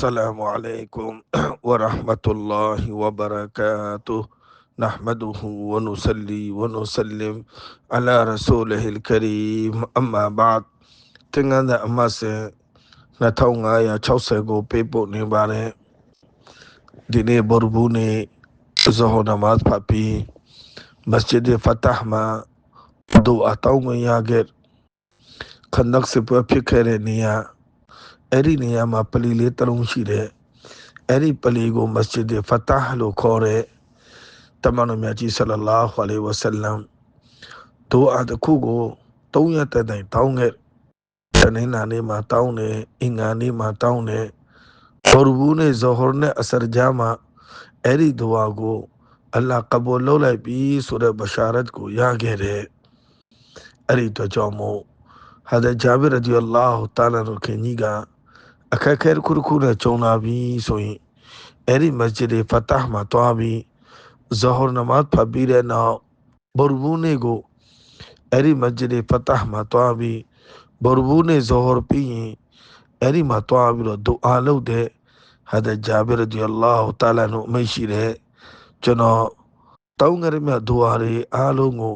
السلام عليكم ورحمة الله وبركاته نحمده ونصلي ونسلم على رسوله الكريم أما بعد တင်ငန်းတဲ့အမတ်စင်2560ကိုပေးပို့နေပါတယ်ဒီနေ့ဘောရဘူးနေ့ဇဟောနမတ်ဖတ်ပြီးမစဂျစ်ဖတ်တာမှာဒူအတောင်းဝင်ရခဲ့ခန္ဒက်စပွဲဖြစ်ခဲ့တဲ့နေရာ အဲ့ဒီနေရာမှာပလီလေးတစ်လုံးရှိတယ်အဲ့ဒီပလီကိုမစဂျစ်ဖတ်တာလို့ခေါ်တဲ့တမန်တော်မြတ်ကြီးဆလလာဟူအလိုင်ဝဆလမ်ဒူအတခုကို၃ရက်တိုင်တိုင်တောင်းခဲ့တနင်္လာနေ့မှာတောင်းတယ်အင်္ဂါနေ့မှာတောင်းတယ်ဘောရဘူးနဲ့ဇဟော်နဲ့အစရဂျာမှာအဲ့ဒီဒူအာကိုအလ္လာဟ်ကဘူလလုပ်လိုက်ပြီဆိုတဲ့ဘရှာရတ်ကိုရခဲ့တယ်အဲ့ဒီတော့ကြောင့်မို့ဟာဒဂျာဘီရဒီအလ္လာဟူတာလာတို့ခင်ကြီးက အခက်ခဲတစ်ခုတစ်ခုနဲ့ကြုံလာပြီဆိုရင်အဲ့ဒီမစဂျစ်ဖတ်တာမှာတွားပြီးဇဟော်နမတ်ဖတ်ပြီးတဲ့နောက်ဘောရဘူးနေ့ကိုအဲ့ဒီမစဂျစ်ဖတ်တာမှာတွားပြီးဘောရဘူးနေ့ဇဟော်ပြီးရင်အဲ့ဒီမှာတွားပြီးတော့ဒူအာလုပ်တဲ့ဟာဒဂျာဘီရဒီအလ္လာဟူတာလာတို့အမိတ်ရှိတဲ့ကျွန်တော်တောင်းကြရမြတ်ဒူအာတွေအားလုံးကို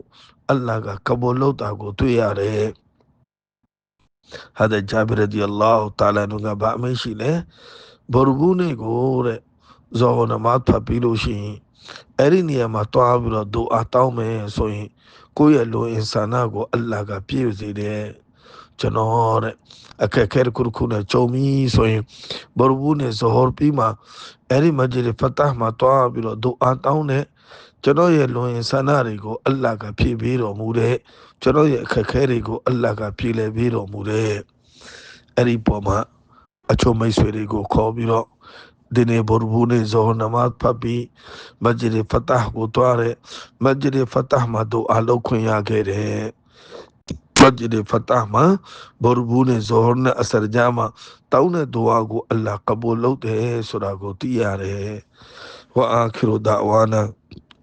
အလ္လာဟ်ကကဘူလလုပ်တာကိုတွေ့ရတယ် ဟာဒဂျာဘီရဒီအလ္လာဟူတာလာတို့ကဗာအမိတ်ရှိလေဘောရဘူးနေ့ကိုတဲ့ဇောနမတ်ဖတ်ပြီးလို့ရှိရင်အဲ့ဒီနေရာမှာတွားပြီးတော့ဒူအာတောင်းမယ်ဆိုရင်ကိုယ့်ရဲ့လူအင်ဆာနာကိုအလ္လာဟ်ကပြည့်စေတယ်ကျွန်တော်တဲ့အခက်ခဲတစ်ခုတစ်ခုနဲ့ကြုံပြီးဆိုရင်ဘောရဘူးနဲ့ဇဟော်ပြီးမှအဲ့ဒီမဂျလီဖတ်တာမှာတွားပြီးတော့ဒူအာတောင်းတဲ့ ကျွန်တော်ရဲ့လွန်ရင်ဆန္ဒတွေကိုအလ္လာဟ်ကဖြည့်ပေးတော်မူတဲ့ကျွန်တော်ရဲ့အခက်ခဲတွေကိုအလ္လာဟ်ကဖြည့်လဲပေးတော်မူတဲ့အဲ့ဒီပေါ်မှာအချို့မိတ်ဆွေတွေကိုခေါ်ပြီးတော့ဒီနေ့ဘောရဘူးနဲ့ဇဟော်နမတ်ဖတ်ပြီးမဂျလီဖတ်တာကိုတွားတဲ့မဂျလီဖတ်တာမှာဒူအာလုပ်ခွင့်ရခဲ့တယ်မဂျလီဖတ်တာမှာဘောရဘူးနဲ့ဇဟော်နဲ့အစရဂျာမှာတောင်းတဲ့ဒူအာကိုအလ္လာဟ်ကဘူလလုပ်တယ်ဆိုတာကိုသိရတယ်ဝအာခီရူဒါဝါနာ